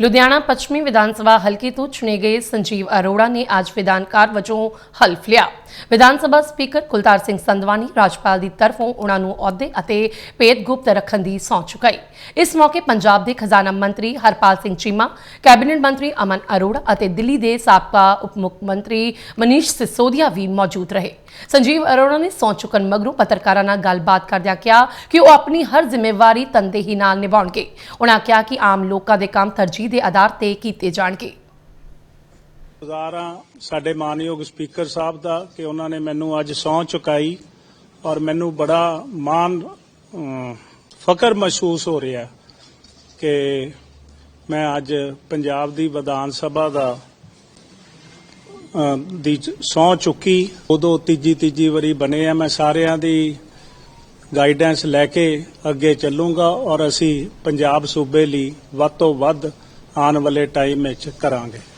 ਲੁਧਿਆਣਾ ਪੱਛਮੀ ਵਿਧਾਨ ਸਭਾ ਹਲਕੇ ਤੋਂ ਚੁਣੇ ਗਏ ਸੰਜੀਵ ਅਰੋੜਾ ਨੇ ਅੱਜ ਵਿਧਾਨਕਾਰ ਵਜੋਂ ਹਲਫ ਲਿਆ। ਵਿਧਾਨ ਸਭਾ ਸਪੀਕਰ ਕੁਲਤਾਰ ਸਿੰਘ ਸੰਧਵਾਨੀ ਰਾਜਪਾਲ ਦੀ ਤਰਫੋਂ ਉਹਨਾਂ ਨੂੰ ਅਹੁਦੇ ਅਤੇ ਭੇਦ ਗੁਪਤ ਰੱਖਣ ਦੀ ਸਹੁੰ ਚੁਕਾਈ। ਇਸ ਮੌਕੇ ਪੰਜਾਬ ਦੇ ਖਜ਼ਾਨਾ ਮੰਤਰੀ ਹਰਪਾਲ ਸਿੰਘ ਚੀਮਾ, ਕੈਬਨਿਟ ਮੰਤਰੀ ਅਮਨ ਅਰੋੜਾ ਅਤੇ ਦਿੱਲੀ ਦੇ ਸਾਬਕਾ ਉਪ ਮੁੱਖ ਮੰਤਰੀ ਮਨੀਸ਼ ਸਿਸੋਦੀਆ ਵੀ ਮੌਜੂਦ ਰਹੇ। ਸੰਜੀਵ ਅਰੋੜਾ ਨੇ ਸਹੁੰ ਚੁੱਕਣ ਮਗਰੋਂ ਪੱਤਰਕਾਰਾਂ ਨਾਲ ਗੱਲਬਾਤ ਕਰਦਿਆਂ ਕਿਹਾ ਕਿ ਉਹ ਆਪਣੀ ਹਰ ਜ਼ਿੰਮੇਵਾਰੀ ਤਨਦੇਹੀ ਨਾਲ ਨਿਭਾਉਣਗੇ। ਉਹਨਾਂ ਕਿਹਾ ਕਿ ਆਮ ਲੋਕਾਂ ਦੇ ਕੰਮ ਤਰਜੀਹ ਦੇ ਆਧਾਰ ਤੇ ਕੀਤੇ ਜਾਣਗੇ। ਗੁਜ਼ਾਰਾਂ ਸਾਡੇ ਮਾਨਯੋਗ ਸਪੀਕਰ ਸਾਹਿਬ ਦਾ ਕਿ ਉਹਨਾਂ ਨੇ ਮੈਨੂੰ ਅੱਜ ਸਹੁੰ ਚੁਕਾਈ ਔਰ ਮੈਨੂੰ ਬੜਾ ਮਾਣ ਅਮ, ਫਖਰ ਮਹਿਸੂਸ ਹੋ ਰਿਹਾ ਕਿ ਮੈਂ ਅੱਜ ਪੰਜਾਬ ਦੀ ਵਿਧਾਨ ਸਭਾ ਦਾ ਦੀ ਸਹੁੰ ਚੁੱਕੀ। ਉਦੋਂ ਤੀਜੀ ਤੀਜੀ ਵਾਰੀ ਬਣੇ ਆ ਮੈਂ ਸਾਰਿਆਂ ਦੀ ਗਾਈਡੈਂਸ ਲੈ ਕੇ ਅੱਗੇ ਚੱਲੂੰਗਾ ਔਰ ਅਸੀਂ ਪੰਜਾਬ ਸੂਬੇ ਲਈ ਵੱਧ ਤੋਂ ਵੱਧ ਆਉਣ ਵਾਲੇ ਟਾਈਮ ਵਿੱਚ ਕਰਾਂਗੇ।